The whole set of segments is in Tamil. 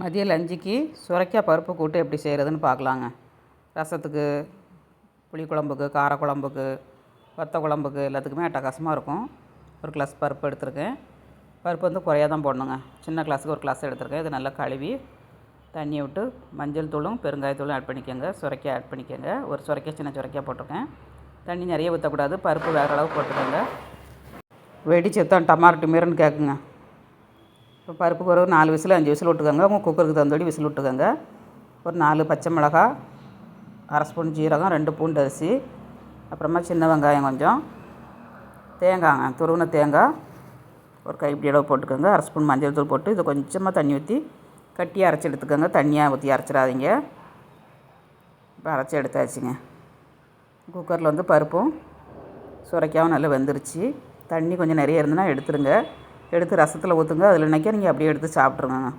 மதிய லஞ்சுக்கு சுரைக்காய் பருப்பு கூட்டு எப்படி செய்கிறதுன்னு பார்க்கலாங்க. ரசத்துக்கு புளிக்குழம்புக்கு காரக்குழம்புக்கு வத்த குழம்புக்கு எல்லாத்துக்குமே அட்டகாசமாக இருக்கும். ஒரு கிளாஸ் பருப்பு எடுத்திருக்கேன். பருப்பு வந்து குறையாக தான் போடணுங்க. சின்ன கிளாஸுக்கு ஒரு கிளாஸ் எடுத்திருக்கேன். இது நல்லா கழுவி தண்ணியை விட்டு மஞ்சள் தூளும் பெருங்காயத்தூளும் ஆட் பண்ணிக்கோங்க. சுரைக்காய் ஆட் பண்ணிக்கோங்க. ஒரு சுரைக்காய் சின்ன சுரைக்காய் போட்டிருக்கேன். தண்ணி நிறைய ஊற்றக்கூடாது பருப்பு வேறு அளவு போட்டுக்கோங்க. வெடிச்சு தான் டமாரட்டு மாரின்னு கேட்குங்க இப்போ பருப்புக்கு ஒரு நாலு விசில் அஞ்சு விசில் விட்டுக்கோங்க. உங்கள் குக்கருக்கு தகுந்தபடி விசில் விட்டுக்கோங்க. ஒரு நாலு பச்சை மிளகா அரை ஸ்பூன் ஜீரகம் ரெண்டு பூண்டு அரிசி அப்புறமா சின்ன வெங்காயம் கொஞ்சம் தேங்காய்ங்க துருவின தேங்காய் ஒரு கைப்பிடி அளவு போட்டுக்கோங்க. அரை ஸ்பூன் மஞ்சள் தூள் போட்டு இதை கொஞ்சமாக தண்ணி ஊற்றி கட்டியாக அரைச்சி எடுத்துக்கோங்க. தண்ணியாக ஊற்றி அரைச்சிடாதீங்க. இப்போ அரைச்சி எடுத்தாச்சுங்க. குக்கரில் வந்து பருப்பும் சுரைக்காவும் நல்லா வெந்துருச்சு. தண்ணி கொஞ்சம் நிறைய இருந்ததுன்னா எடுத்துருங்க எடுத்து ரசத்தில் ஊற்றுங்க அதில் நினைக்க நீங்கள் அப்படியே எடுத்து சாப்பிட்ருங்க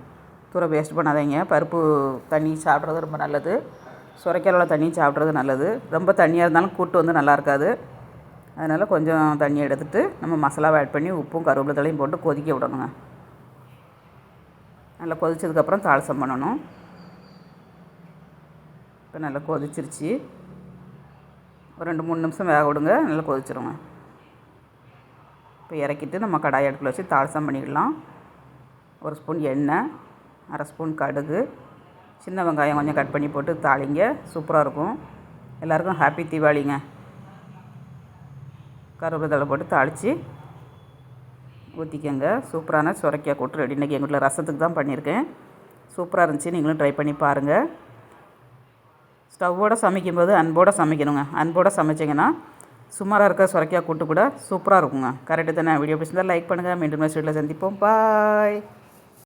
தூர வேஸ்ட் பண்ணாதீங்க. பருப்பு தண்ணி சாப்பிட்றது ரொம்ப நல்லது. சுரைக்காயில் தண்ணி சாப்பிட்றது நல்லது. ரொம்ப தண்ணியாக இருந்தாலும் கூட்டு வந்து நல்லா இருக்காது. அதனால் கொஞ்சம் தண்ணி எடுத்துகிட்டு நம்ம மசாலாவை ஆட் பண்ணி உப்பும் கருவேப்பிலை தலையும் போட்டு கொதிக்க விடணுங்க. நல்லா கொதிச்சதுக்கப்புறம் தாளசம் பண்ணணும். இப்போ நல்லா கொதிச்சிருச்சு. ஒரு ரெண்டு மூணு நிமிஷம் வேக விடுங்க. நல்லா கொதிச்சிருங்க. இப்போ இறக்கிட்டு நம்ம கடாய் அடுப்பில் வச்சு தாளசம் பண்ணிடலாம். ஒரு ஸ்பூன் எண்ணெய் அரை ஸ்பூன் கடுகு சின்ன வெங்காயம் கொஞ்சம் கட் பண்ணி போட்டு தாளிங்க. சூப்பராக இருக்கும். எல்லாேருக்கும் ஹாப்பி தீபாவளிங்க. கருவேப்பிலை தழை போட்டு தாளித்து ஊற்றிக்கங்க சூப்பரான சுரைக்காய் கூட்டு ரெடி. இன்றைக்கி எங்கள் வீட்டில் ரசத்துக்கு தான் பண்ணியிருக்கேன். சூப்பராக இருந்துச்சு. நீங்களும் ட்ரை பண்ணி பாருங்கள் ஸ்டவ்வோடு சமைக்கும்போது அன்போடு சமைக்கணுங்க. அன்போடு சமைச்சிங்கன்னா சுமாராக இருக்க சுரைக்காய் கூட்டு கூட சூப்பராக இருக்குங்க. கரெக்டு தானே? வீடியோ பிடிச்சிருந்தால் லைக் பண்ணுங்கள் மீண்டும் நெக்ஸ்ட் வீட்டில் சந்திப்போம். பாய்